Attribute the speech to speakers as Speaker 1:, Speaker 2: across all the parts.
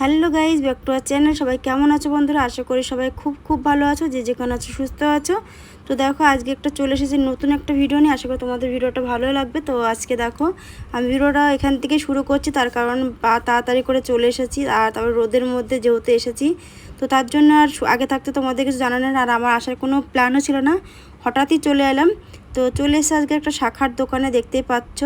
Speaker 1: Hello guys back to our channel. সবাই কেমন আছো বন্ধুরা? আশা করি সবাই খুব খুব ভালো আছো, যে যেখানে আছো সুস্থ আছো। তো দেখো, আজকে একটা চলে এসেছি নতুন একটা ভিডিও নিয়ে। আশা করি তোমাদের ভিডিওটা ভালোই লাগবে। তো আজকে দেখো, আমি ভিডিওটা এখান থেকে শুরু করছি। তার কারণ বা তাড়াতাড়ি করে চলে এসেছি আর তারপর রোদের মধ্যে যেহেতু এসেছি, তো তার জন্য আর আগে থাকতে তোমাদের কিছু জানানোর আর আমার আসার কোনো প্ল্যানও ছিল না। হঠাৎই চলে এলাম। তো চলে এসে আজকে একটা শাখার দোকানে দেখতেই পাচ্ছ।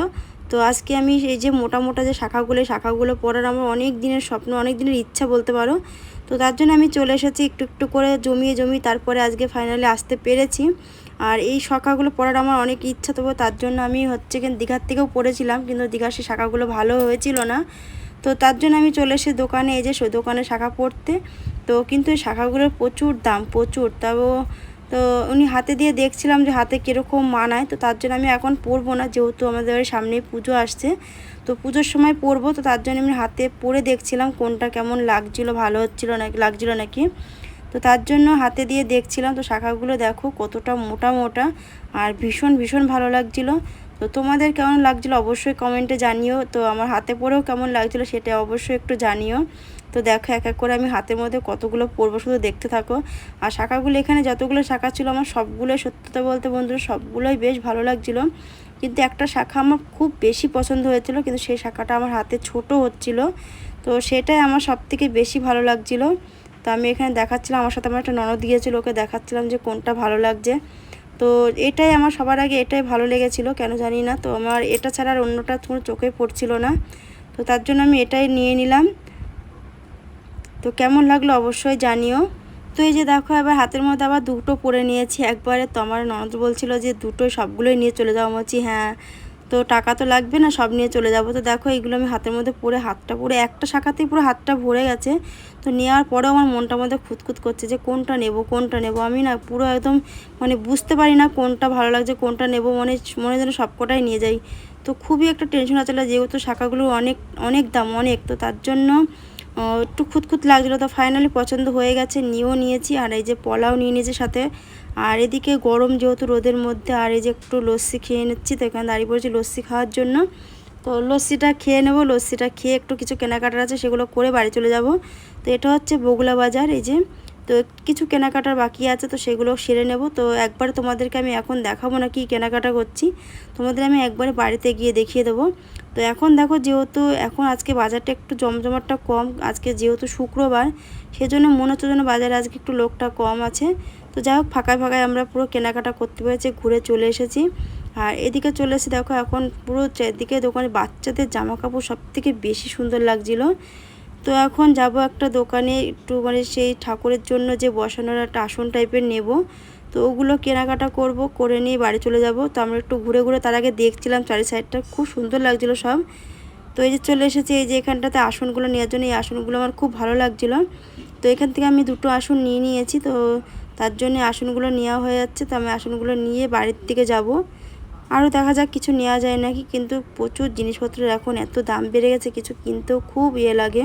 Speaker 1: তো আজকে আমি এই যে মোটা মোটা যে শাখাগুলো শাখাগুলো পড়ার আমার অনেক দিনের স্বপ্ন, অনেক দিনের ইচ্ছা বলতে পারো। তো তার জন্য আমি চলে এসেছি একটু একটু করে জমিয়ে জমিয়ে তারপরে আজকে ফাইনালি আসতে পেরেছি। আর এই শাখাগুলো পড়ার আমার অনেক ইচ্ছা, তবু তার জন্য আমি হচ্ছে কিন্তু দীঘার থেকেও পড়েছিলাম কিন্তু দীঘার সেই শাখাগুলো ভালো হয়েছিল না। তো তার জন্য আমি চলে এসে দোকানে, এই যে দোকানে শাখা পড়তে তো কিন্তু এই শাখাগুলোর প্রচুর দাম, প্রচুর। তাও তো উনি হাতে দিয়ে দেখছিলাম যে হাতে কীরকম মানায়, তো তার জন্য আমি এখন পরবো না, যেহেতু আমাদের বাড়ির সামনেই পুজো আসছে। তো পুজোর সময় পরবো, তো তার জন্য আমি হাতে পরে দেখছিলাম কোনটা কেমন লাগছিল, ভালো হচ্ছিল নাকি, লাগছিল নাকি। তো তার জন্য হাতে দিয়ে দেখছিলাম, তো শাখাগুলো দেখো কতটা মোটা মোটা আর ভীষণ ভীষণ ভালো লাগছিল। তো তোমাদের কেমন লাগছিল অবশ্যই কমেন্টে জানিও, তো আমার হাতে পরেও কেমন লাগছিল সেটা অবশ্যই একটু জানিও। তো দেখো এক এক করে আমি হাতের মধ্যে কতগুলো পরবো, শুধু দেখতে থাকো। আর শাখাগুলো এখানে যতগুলো শাখা ছিল, আমার সবগুলোই সত্যতা বলতে বন্ধুরা, সবগুলোই বেশ ভালো লাগছিল। কিন্তু একটা শাখা আমার খুব বেশি পছন্দ হয়েছিল, কিন্তু সেই শাখাটা আমার হাতে ছোট হচ্ছিল। তো সেটাই আমার সব থেকে বেশি ভালো লাগছিল। তো আমি এখানে দেখাচ্ছিলাম, আমার সাথে আমার একটা ননদ গিয়েছিল, ওকে দেখাচ্ছিলাম যে কোনটা ভালো লাগছে। তো এটাই আমার সবার আগে এটাই ভালো লেগেছিল, কেন জানি না। তো আমার এটা ছাড়া আর অন্যটা কোনো চোখে পড়ছিল না। তো তার জন্য আমি এটাই নিয়ে নিলাম। তো কেমন লাগল অবশ্যই জানিও। তো এই যে দেখো, এবার হাতের মধ্যে আবার দুটো পরে নিয়েছি। একবারে তো আমার ননদ বলছিল যে দুটোই সবগুলোই নিয়ে চলে আমি বলছি হ্যাঁ তো টাকা তো লাগবে না, সব নিয়ে চলে যাব। তো দেখো, এইগুলো আমি হাতের মধ্যে পরে, হাতটা পুরো, একটা শাখাতেই পুরো হাতটা ভরে গেছে। তো নেওয়ার পরেও আমার মনটার মধ্যে খুঁতখুত করছে যে কোনটা নেব কোনটা নেব। আমি না পুরো একদম মানে বুঝতে পারি না কোনটা ভালো লাগছে, কোনটা নেব। মনে মনে যেন সবকটাই নিয়ে যাই। তো খুবই একটা টেনশন আছে, যেহেতু শাখাগুলো অনেক অনেক দাম, অনেক। তো তার জন্য একটু খুঁতখুত লাগছিল, তো ফাইনালি পছন্দ হয়ে গেছে, নিয়েও নিয়েছি, আর এই যে পলাও নিয়ে নিয়েছি সাথে। আর এদিকে গরম যেহেতু রোদের মধ্যে, আর এই যে একটু লস্যি খেয়ে নিচ্ছি, তো এখানে দাঁড়িয়ে পড়েছি লস্যি খাওয়ার জন্য। তো লস্যিটা খেয়ে নেব, লস্যিটা খেয়ে একটু কিছু কেনাকাটার আছে, সেগুলো করে বাড়ি চলে যাব। তো এটা হচ্ছে বগুলা বাজার, এই যে তো কিছু কেনাকাটার বাকি আছে, তো সেগুলো সেরে নেব। তো একবার তোমাদেরকে আমি এখন দেখাবো না কি কেনাকাটা করছি। তোমাদের আমি একবারে বাড়িতে গিয়ে দেখিয়ে দেবো। তো এখন দেখো যেহেতু এখন আজকে বাজারটা একটু জমজমাটটা কম, আজকে যেহেতু শুক্রবার, সেজন্য মনে হচ্ছে যেন বাজারে আজকে একটু লোকটা কম আছে। তো যাই হোক, ফাঁকায় ফাঁকায় আমরা পুরো কেনাকাটা করতে পেরেছি, ঘুরে চলে এসেছি। আর এদিকে চলে এসে দেখো এখন পুরো চারদিকে দোকানে বাচ্চাদের জামা কাপড় সব থেকে বেশি সুন্দর লাগছিল। তো এখন যাব একটা দোকানে একটু মানে সেই ঠাকুরের জন্য যে বসানোর একটা আসন টাইপের নেব। তো ওগুলো কেনাকাটা করব, করে নিয়ে বাড়ি চলে যাব। তো আমরা একটু ঘুরে ঘুরে তার আগে দেখছিলাম চারি সাইডটা খুব সুন্দর লাগছিল সব। তো এই যে চলে এসেছি, এই যে এখানটাতে আসনগুলো নেওয়ার জন্য, এই আসনগুলো আমার খুব ভালো লাগছিল। তো এখান থেকে আমি দুটো আসন নিয়ে নিয়েছি, তো তার জন্য আসনগুলো নেওয়া হয়ে যাচ্ছে। তো আমি আসনগুলো নিয়ে বাড়ির দিকে যাব। আরও দেখা যাক কিছু নেওয়া যায় নাকি, কিন্তু প্রচুর জিনিসপত্র এখন এত দাম বেড়ে গেছে, কিছু কিনতেও খুব ইয়ে লাগে।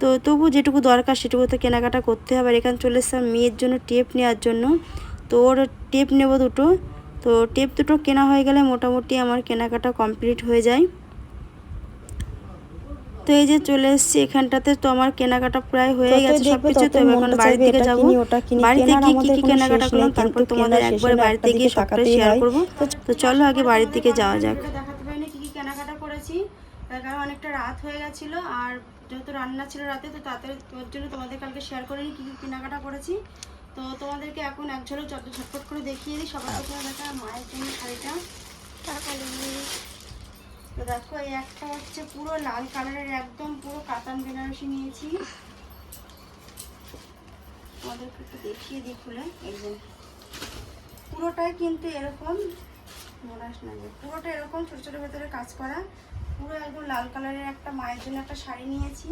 Speaker 1: তো তবু যেটুকু দরকার সেটুকু তো কেনাকাটা করতে হবে। আর এখানে চলে এসেছিলাম মেয়ের জন্য টেপ নেওয়ার জন্য। তো ওর টেপ নেব দুটো। তো টেপ দুটো কেনা হয়ে গেলে মোটামুটি আমার কেনাকাটা কমপ্লিট হয়ে যায়। তো এই যে চলে এসেছি এখানটাতে তো আমার কেনাকাটা প্রায় হয়ে গেছে সবকিছু তো এখন বাড়ির
Speaker 2: এটা
Speaker 1: যাব। বাড়িতে গিয়ে কি কি কেনাকাটা করলাম
Speaker 2: নেই,
Speaker 1: তারপর তোমাদের একবারে বাড়িতে গিয়ে সবটা শেয়ার। করব।
Speaker 2: তো
Speaker 1: চলো আগে বাড়ির দিকে যাওয়া যাক। দেখাতে পারিনি কি কি কেনাকাটা করেছি তার কারণ অনেকটা রাত হয়ে গেছিল আর যেহেতু রান্না ছিল রাতে তো তাতে তোর জন্য তোমাদের কালকে শেয়ার করিনি কি কি কেনাকাটা করেছি। তো তোমাদেরকে এখন এক ঝলক যত ঝটপট করে দেখিয়ে দিই সবার প্রথমে দেখা মায়ের জন্য শাড়িটা। তো দেখো, এই একটা হচ্ছে পুরো লাল কালারের একদম পুরো কাতান বেনারসি নিয়েছি। তোমাদেরকে একটু দেখিয়ে দিই খুলে। যে, পুরোটাই কিন্তু এরকম মোনাস না পুরোটা এরকম ছোটো ছোটো ভেতরে কাজ করা। পুরো একদম লাল কালারের একটা মায়ের জন্য একটা শাড়ি নিয়েছি।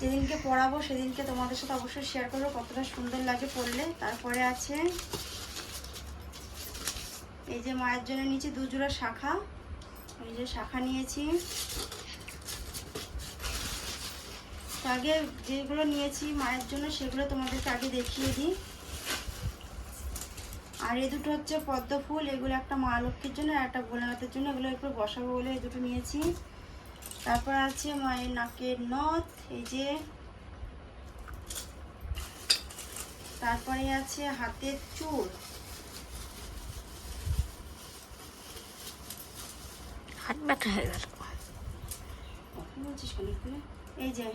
Speaker 1: যেদিনকে পরাবো সেদিনকে তোমাদের সাথে অবশ্যই শেয়ার করব, কতটা সুন্দর লাগে পরলে। তারপরে আছে, এই যে মায়ের জন্য নিচে দুজোড়া শাখা। এই যে শাখা নিয়েছি। আগে যেগুলো নিয়েছি মায়ের জন্য সেগুলো তোমাদেরকে আগে দেখিয়ে দিই। আর এই দুটো হচ্ছে পদ্ম ফুল, এগুলো একটা মা লক্ষ্মীর জন্য আর একটা ভোলানাথের জন্য, এগুলো একটু বসাবো বলে এই দুটো নিয়েছি। তারপর আছে মায়ের নাকের নথ, এই যে। তারপরে আছে হাতের চুল
Speaker 2: হাত ব্যথা হয়ে গেল।
Speaker 1: বলছিস এই যে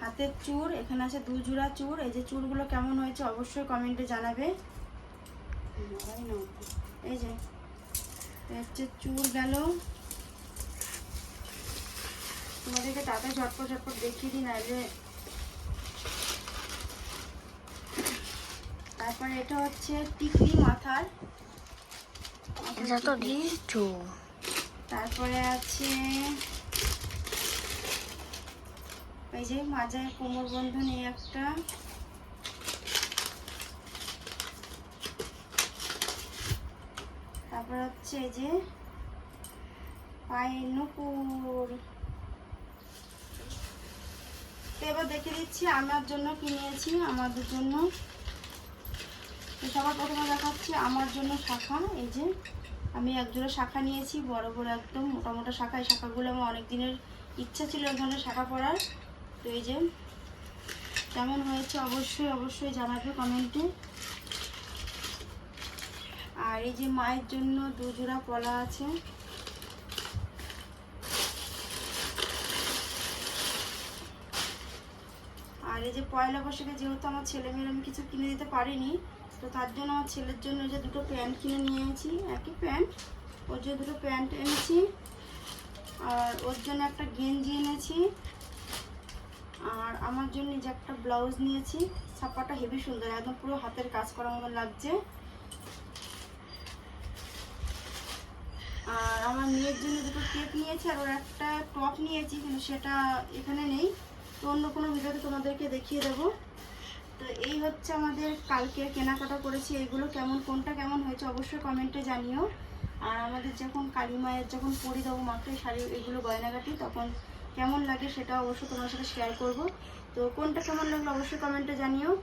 Speaker 1: হাতের চুর এখানে আছে দু জোড়া চূড় এই যে চূড়গুলো কেমন হয়েছে অবশ্যই কমেন্টে জানাবে। এই যে হচ্ছে চূড় গেল। তোমাদেরকে তাতে ঝটপট ঝটপট দেখিয়ে দিই নাহলে তারপরে এটা হচ্ছে টিকলি মাথার।
Speaker 2: এটা তো। দিচ্ছু
Speaker 1: তারপরে আছে এই যে মাজায় কোমর বন্ধন এই একটা। তারপর হচ্ছে এই যে পায়ে নুপুর। এবার দেখে দিচ্ছি, আমার জন্য কি নিয়েছি, আমাদের জন্য। সবার প্রথমে দেখাচ্ছি, আমার জন্য শাখা, এই যে আমি একজোড়া শাখা নিয়েছি, বড় বড় একদম মোটা মোটা শাখা। এই শাখাগুলো আমার অনেক দিনের ইচ্ছা ছিল এক ধরনের শাখা পরার। তো এই যে, কেমন হয়েছে অবশ্যই অবশ্যই জানাবে কমেন্টে। আর এই যে মায়ের জন্য দুজোড়া পলা আছে। আর এই যে পয়লা বৈশাখে যেহেতু আমার ছেলে মেয়ের আমি কিছু কিনে দিতে পারিনি তো তার জন্য আমার ছেলের জন্য যে দুটো প্যান্ট কিনে নিয়ে এনেছি, একই প্যান্ট, ওর জন্য দুটো প্যান্ট এনেছি, আর ওর জন্য একটা গেঞ্জি এনেছি, আর আমার জন্য যে একটা ব্লাউজ নিয়েছি ছাপাটা হেভি সুন্দর, একদম পুরো হাতের কাজ করার মতো লাগছে। আর আমার মেয়ের জন্য দুটো কেক নিয়েছি, আর ওর একটা টপ নিয়েছি, কিন্তু সেটা এখানে নেই। তো অন্য কোনো ভিডিওতে তোমাদেরকে দেখিয়ে দেবো। তো এই হচ্ছে আমাদের কালকে কেনাকাটা করেছি এগুলো কেমন, কোনটা কেমন হয়েছে অবশ্যই কমেন্টে জানিও। আর আমাদের যখন কালী মায়ের যখন পরি দেবো মাকে শাড়ি এগুলো গয়নাগাটি, তখন কেমন লাগে সেটা অবশ্যই তোমার সাথে শেয়ার করব। তো কোনটা কেমন লাগল অবশ্যই কমেন্টে জানিও।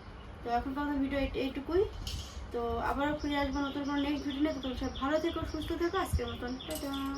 Speaker 1: তো এখনকার মতো ভিডিও এই- এইটুকুই। তো আবারও ফিরে আসব নতুন কোনো নেক্সট ভিডিও নিয়ে। তো তোমরা সব ভালো থেকো, সুস্থ থেকো, আজকের মতন। টাটা।